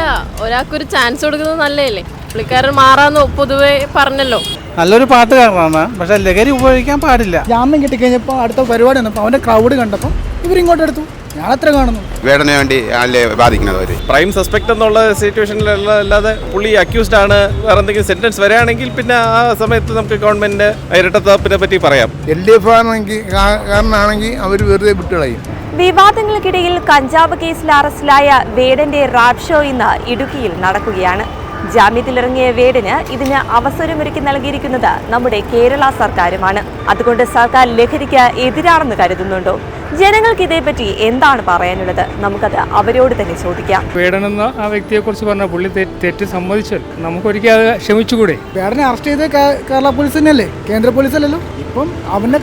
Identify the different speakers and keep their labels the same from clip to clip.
Speaker 1: അല്ല ഒരാൾക്കൊരു ചാൻസ് കൊടുക്കുന്നത് നല്ലതല്ലേ? പുള്ളിക്കാരൻ മാറാന്ന് പൊതുവെ പറഞ്ഞല്ലോ.
Speaker 2: നല്ലൊരു പാട്ടുകാരനാണ് പക്ഷെ ലഹരി ഉപയോഗിക്കാൻ പാടില്ല.
Speaker 3: ജാമ്യം കിട്ടിക്കഴിഞ്ഞപ്പോൾ അടുത്ത പരിപാടി വന്നപ്പോൾ അവന്റെ ക്രൗഡ് കണ്ടപ്പോൾ ഇവരിങ്ങോട്ട് എടുത്തു. ഞാൻ അത്ര കാണുന്നു.
Speaker 4: വേടനെ വേണ്ടി അല്ലേ ബാധിക്കുന്നത് അവർ
Speaker 5: പ്രൈം സസ്പെക്ട് എന്നുള്ള സിറ്റുവേഷനിലുള്ള അല്ലാതെ പുള്ളി അക്യൂസ്ഡ് ആണ്. വേറെ എന്തെങ്കിലും സെന്റൻസ് വരികയാണെങ്കിൽ പിന്നെ ആ സമയത്ത് നമുക്ക് ഗവൺമെന്റിന്റെ ഇരട്ടത്താപ്പിനെ പറ്റി പറയാം.
Speaker 6: എൽ ഡി എഫ് ആണെങ്കിൽ കാരണമാണെങ്കിൽ അവർ വെറുതെ വിട്ടുകളയും.
Speaker 7: വിവാദങ്ങൾക്കിടയിൽ കഞ്ചാവ് കേസിൽ അറസ്റ്റിലായ വേടന്റെ റാപ്പ് ഷോ ഇന്ന് ഇടുക്കിയിൽ നടക്കുകയാണ്. ജാമ്യത്തിലിറങ്ങിയ വേടിന് ഇതിന് അവസരമൊരുക്കി നൽകിയിരിക്കുന്നത് നമ്മുടെ കേരള സർക്കാരുമാണ്. അതുകൊണ്ട് സർക്കാർ ലഹരിക്ക് എതിരാണെന്ന് കരുതുന്നുണ്ടോ? ജനങ്ങൾക്ക് ഇതേപ്പറ്റി എന്താണ് പറയാനുള്ളത്? നമുക്കത് അവരോട് തന്നെ ചോദിക്കാം.
Speaker 8: വേടനെന്ന ആ വ്യക്തിയെ കുറിച്ച് പറഞ്ഞ പുള്ളി തെറ്റ് സമ്മതിച്ചാൽ നമുക്കൊരിക്കൽ അത് ക്ഷമിച്ചുകൂടെ?
Speaker 3: വേടനെ അറസ്റ്റ് ചെയ്ത് കേരള പോലീസ് തന്നെയല്ലേ? കേന്ദ്ര പോലീസ് അല്ലല്ലോ ഇപ്പം അവന്റെ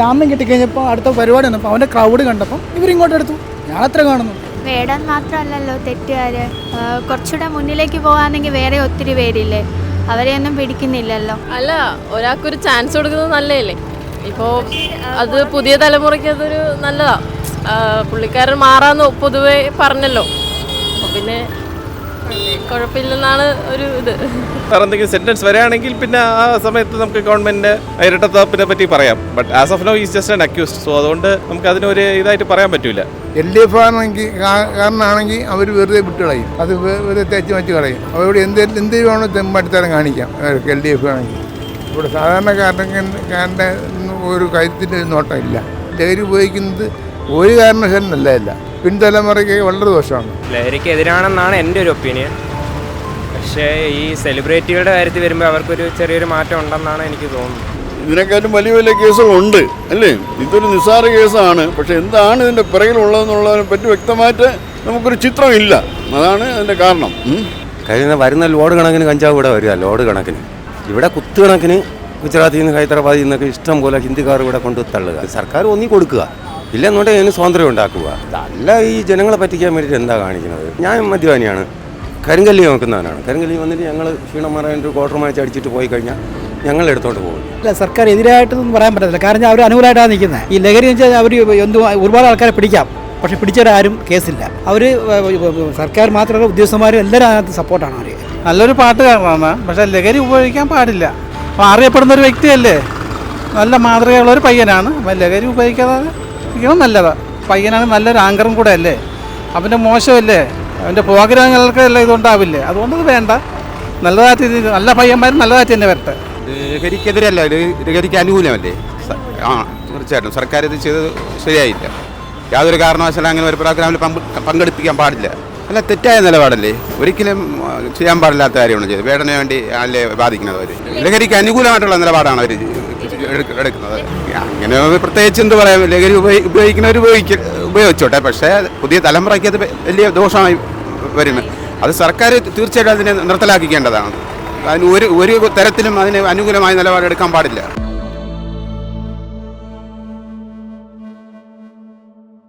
Speaker 3: ജാമ്യം കിട്ടിക്കഴിഞ്ഞപ്പോൾ അടുത്ത പരിപാടി വന്നപ്പോൾ അവന്റെ ക്രൗഡ് കണ്ടപ്പോൾ ഇവരിങ്ങോട്ട് എടുത്തു ഞാൻ അത്ര കാണുന്നു.
Speaker 9: വേടാൻ മാത്രമല്ലല്ലോ തെറ്റുകാര്. ആ, കുറച്ചുകൂടെ മുന്നിലേക്ക് പോകാണെങ്കിൽ വേറെ ഒത്തിരി പേരില്ലേ? അവരെയൊന്നും പിടിക്കുന്നില്ലല്ലോ.
Speaker 1: അല്ല ഒരാൾക്കൊരു ചാൻസ് കൊടുക്കുന്നത് നല്ലതല്ലേ? ഇപ്പോൾ അത് പുതിയ തലമുറയ്ക്ക് അതൊരു നല്ലതാ. പുള്ളിക്കാരൻ മാറാന്ന് പൊതുവെ പറഞ്ഞല്ലോ. പിന്നെ കുഴപ്പമില്ലെന്നാണ് ഒരു ഇത്.
Speaker 5: വേറെ എന്തെങ്കിലും സെന്റൻസ് വരികയാണെങ്കിൽ പിന്നെ ആ സമയത്ത് നമുക്ക് ഗവൺമെന്റിന്റെ ഇരട്ടത്താപ്പിനെ പറ്റി പറയാം. But as of now is just an accused so അതുകൊണ്ട് നമുക്ക് അതിനൊരു ഇതായിട്ട് പറയാൻ പറ്റൂല.
Speaker 6: എൽ ഡി എഫ് ആണെങ്കിൽ കാരണമാണെങ്കിൽ അവർ വെറുതെ വിട്ടുകളയും. അത് വെറുതെ തേച്ച് വെച്ച് കളയും. അവരോട് എന്ത് എന്ത് വേണോ തെമ്പടിത്തരം കാണിക്കാം. അവർക്ക് എൽ ഡി എഫ് ആണെങ്കിൽ. ഇവിടെ സാധാരണക്കാരന്റെ ഒരു കാര്യത്തിന്റെ ഒരു നോട്ടം ഇല്ല ലഹരി ഉപയോഗിക്കുന്നത് ഒരു കാരണവശാലും നല്ലതല്ല പിൻതലമുറയ്ക്ക് വളരെ ദോഷമാണ്.
Speaker 10: ലഹരിക്ക് എതിരാണെന്നാണ് എന്റെ ഒരു ഒപ്പീനിയൻ. പക്ഷേ ഈ സെലിബ്രിറ്റികളുടെ കാര്യത്തിൽ വരുമ്പോൾ അവർക്കൊരു ചെറിയൊരു മാറ്റം ഉണ്ടെന്നാണ് എനിക്ക് തോന്നുന്നത്.
Speaker 4: ഇതിനെക്കാട്ടും വലിയ വലിയ കേസുകളുണ്ട് അല്ലേ? ഇതൊരു നിസ്സാര കേസാണ്. പക്ഷേ എന്താണ് ഇതിന്റെ പിറകിലുള്ളതെന്നുള്ളതിനെ പറ്റി വ്യക്തമായിട്ട് നമുക്കൊരു ചിത്രമില്ല. അതാണ് അതിന്റെ കാരണം.
Speaker 11: കഴിയുന്ന വരുന്ന ലോഡ് കണക്കിന് കഞ്ചാവ് ഇവിടെ വരിക ലോഡ് കണക്കിന്. ഇവിടെ കുത്തു കണക്കിന് ഗുജറാത്തിൽ നിന്ന് ഹൈദരാബാദിൽ നിന്നൊക്കെ ഇഷ്ടം പോലെ ഹിന്ദിക്കാർ ഇവിടെ കൊണ്ട് തള്ളുക. സർക്കാർ ഒന്നി കൊടുക്കുക. ഇല്ലെന്നുണ്ടെങ്കിൽ അതിന് സ്വാതന്ത്ര്യം ഉണ്ടാക്കുക. അല്ല ഈ ജനങ്ങളെ പറ്റിക്കാൻ വേണ്ടിയിട്ട് എന്താ കാണിക്കുന്നത്? ഞാൻ മദ്യപാനിയാണ്. കരിങ്കല്ലി നോക്കുന്നവനാണ്. കരിങ്കല്ലി വന്നിട്ട് ഞങ്ങൾ ക്ഷീണമാറാൻ ഒരു ക്വാർട്ടർ മാച്ച് അടിച്ചിട്ട് പോയി കഴിഞ്ഞാൽ ഞങ്ങൾ എടുത്തോണ്ട് പോകും.
Speaker 3: അല്ല സർക്കാർ എതിരായിട്ടൊന്നും പറയാൻ പറ്റത്തില്ല. കാരണം അവർ അനുകൂലമായിട്ടാണ് നിൽക്കുന്നത്. ഈ ലഹരി എന്ന് വെച്ചാൽ അവർ എന്ത് ഒരുപാട് ആൾക്കാരെ പിടിക്കാം. പക്ഷെ പിടിച്ചവരാരും കേസില്ല. അവർ സർക്കാർ മാത്രമല്ല ഉദ്യോഗസ്ഥന്മാരും എല്ലാവരും അതിനകത്ത് സപ്പോർട്ടാണ് അവർ
Speaker 2: നല്ലൊരു പാട്ടുകാരനാണ് പക്ഷേ ലഹരി ഉപയോഗിക്കാൻ പാടില്ല. അപ്പോൾ അറിയപ്പെടുന്ന ഒരു വ്യക്തിയല്ലേ? നല്ല മാതൃകയുള്ള ഒരു പയ്യനാണ്. അപ്പം ലഹരി ഉപയോഗിക്കാതെ നല്ലതാണ് പയ്യനാണ് നല്ലൊരു ആങ്കറും കൂടെ അല്ലേ? അവന്റെ മോശമല്ലേ? അവന്റെ പ്രോഗ്രാമുകൾക്ക് എല്ലാം ഇതുണ്ടാവില്ലേ? അതുകൊണ്ട് ഇത് വേണ്ട. നല്ലതായിട്ട് ഇത് നല്ല പയ്യന്മാരും നല്ലതായിട്ട് തന്നെ വരട്ടെ.
Speaker 4: ലഹരിക്കെതിരല്ല ലഹരിക്ക് അനുകൂലമല്ലേ? ആ തീർച്ചയായിട്ടും. സർക്കാർ ഇത് ചെയ്ത് ശരിയായില്ല. യാതൊരു കാരണവശാലും അങ്ങനെ ഒരു പ്രോഗ്രാമിൽ പങ്ക് പങ്കെടുപ്പിക്കാൻ പാടില്ല. അല്ല തെറ്റായ നിലപാടല്ലേ? ഒരിക്കലും ചെയ്യാൻ പാടില്ലാത്ത കാര്യമാണ് ചെയ്തത്. വേടനെ വേണ്ടി അല്ലേ ബാധിക്കുന്നത് അവർ ലഹരിക്ക് അനുകൂലമായിട്ടുള്ള നിലപാടാണ് അവർ എടുക്കുന്നത്. അങ്ങനെ പ്രത്യേകിച്ച് എന്ത് പറയാം ലഹരി ഉപയോഗി ഉപയോഗിക്കുന്നവർ ഉപയോഗിക്ക ഉപയോഗിച്ചോട്ടെ. പക്ഷേ പുതിയ തലമുറയ്ക്ക് അത് വലിയ ദോഷമായി വരുന്നത്. അത് സർക്കാർ തീർച്ചയായിട്ടും അതിനെ നിർത്തലാക്കിക്കേണ്ടതാണ്. അതിന് ഒരു ഒരു തരത്തിലും അതിന് അനുകൂലമായ നിലപാടെടുക്കാൻ പാടില്ല.